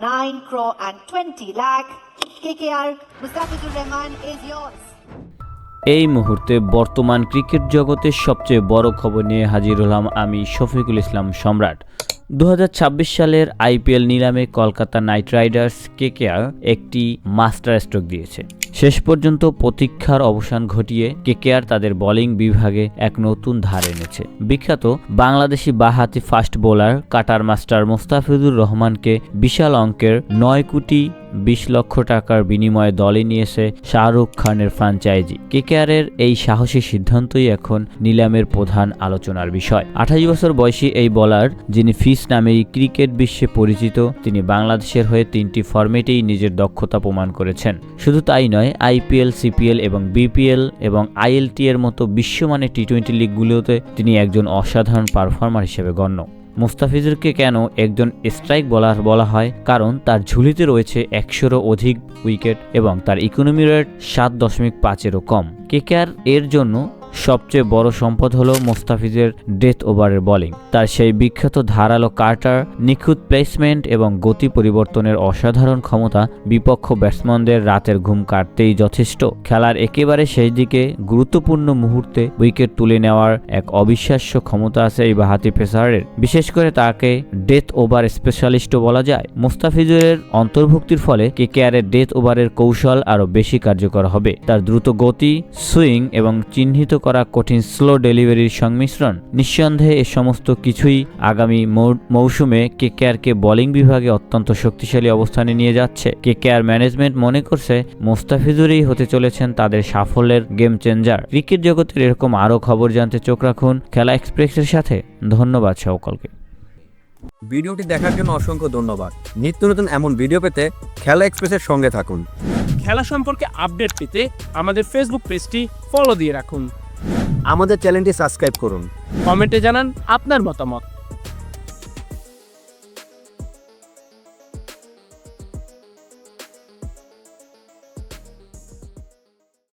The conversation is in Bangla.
9 crore and 20 lakh. KKR, Mustafizur Rahman is yours. এই মুহূর্তে বর্তমান ক্রিকেট জগতের সবচেয়ে বড় খবর নিয়ে হাজির হলাম আমি শফিকুল ইসলাম সম্রাট দু হাজার ছাব্বিশ সালের আইপিএল নিলামে কলকাতা নাইট রাইডার্স কেকেআর একটি মাস্টার স্ট্রোক দিয়েছে শেষ পর্যন্ত প্রতীক্ষার অবসান ঘটিয়ে কেকেআর তাদের বোলিং বিভাগে এক নতুন ধার এনেছে। বিখ্যাত Bangladeshi বাহাতি fast bowler, cutter master Mustafizur রহমানকে বিশাল অঙ্কের নয় কোটি বিশ লক্ষ টাকার বিনিময়ে দলে নিয়েছে শাহরুখ খানের ফ্রাঞ্চাইজি। কেকেআরের এই সাহসী সিদ্ধান্তই এখন নিলামের প্রধান আলোচনার বিষয়। আঠাশ বছর বয়সী এই বলার, যিনি ফিস নামেই ক্রিকেট বিশ্বে পরিচিত, তিনি বাংলাদেশের হয়ে তিনটি ফরম্যাটেই নিজের দক্ষতা প্রমাণ করেছেন। শুধু তাই নয়, আইপিএল, সিপিএল এবং বিপিএল এবং আইএলটি এর মতো বিশ্বমানের টি টোয়েন্টি লিগগুলোতে তিনি একজন অসাধারণ পারফর্মার হিসেবে গণ্য। মুস্তাফিজুরকে কেন একজন স্ট্রাইক বলার বলা হয়? কারণ তার ঝুলিতে রয়েছে একশোরও অধিক উইকেট এবং তার ইকোনমি রেট সাত দশমিক পাঁচেরও কম। কেকেআর এর জন্য সবচেয়ে বড় সম্পদ হলো মোস্তাফিজের ডেথ ওভারের বোলিং। তার সেই বিখ্যাত ধারালো কার্টার নিখুঁত প্লেসমেন্ট এবং গতি পরিবর্তনের অসাধারণ ক্ষমতা বিপক্ষ ব্যাটসম্যানদের রাতের ঘুম কাটতেই যথেষ্ট। খেলার একেবারে সেই দিকে গুরুত্বপূর্ণ মুহূর্তে উইকেট তুলে নেওয়ার এক অবিশ্বাস্য ক্ষমতা আছে এই বাহাতি পেসারের। বিশেষ করে তাকে ডেথ ওভার স্পেশালিস্টও বলা যায়। মুস্তাফিজুরের অন্তর্ভুক্তির ফলে কেকেআরের ডেথ ওভারের কৌশল আরও বেশি কার্যকর হবে। তার দ্রুত গতি, সুইং এবং চিহ্নিত করা কঠিন স্লো ডেলিভারির সংমিশ্রণ নিঃসন্দেহে এ সমস্ত কিছুই আগামী মৌসুমে কেকেআরকে বোলিং বিভাগে অত্যন্ত শক্তিশালী অবস্থানে নিয়ে যাচ্ছে। কেকেআর ম্যানেজমেন্ট মনে করছে মোস্তাফিজুরই হতে চলেছেন তাদের সাফল্যের গেম চেঞ্জার। ক্রিকেট জগতের এরকম আরও খবর জানতে চোখ রাখুন খেলা এক্সপ্রেসের সাথে। ধন্যবাদ সকলকে। ভিডিওটি দেখার জন্য অসংখ্য ধন্যবাদ। নিত্য নতুন এমন ভিডিও পেতে খেলা এক্সপ্রেসের সঙ্গে থাকুন। খেলা সম্পর্কে আপডেট পেতে আমাদের ফেসবুক পেজটি ফলো দিয়ে রাখুন। আমাদের চ্যানেলটি সাবস্ক্রাইব করুন। কমেন্টে জানান আপনার মতামত।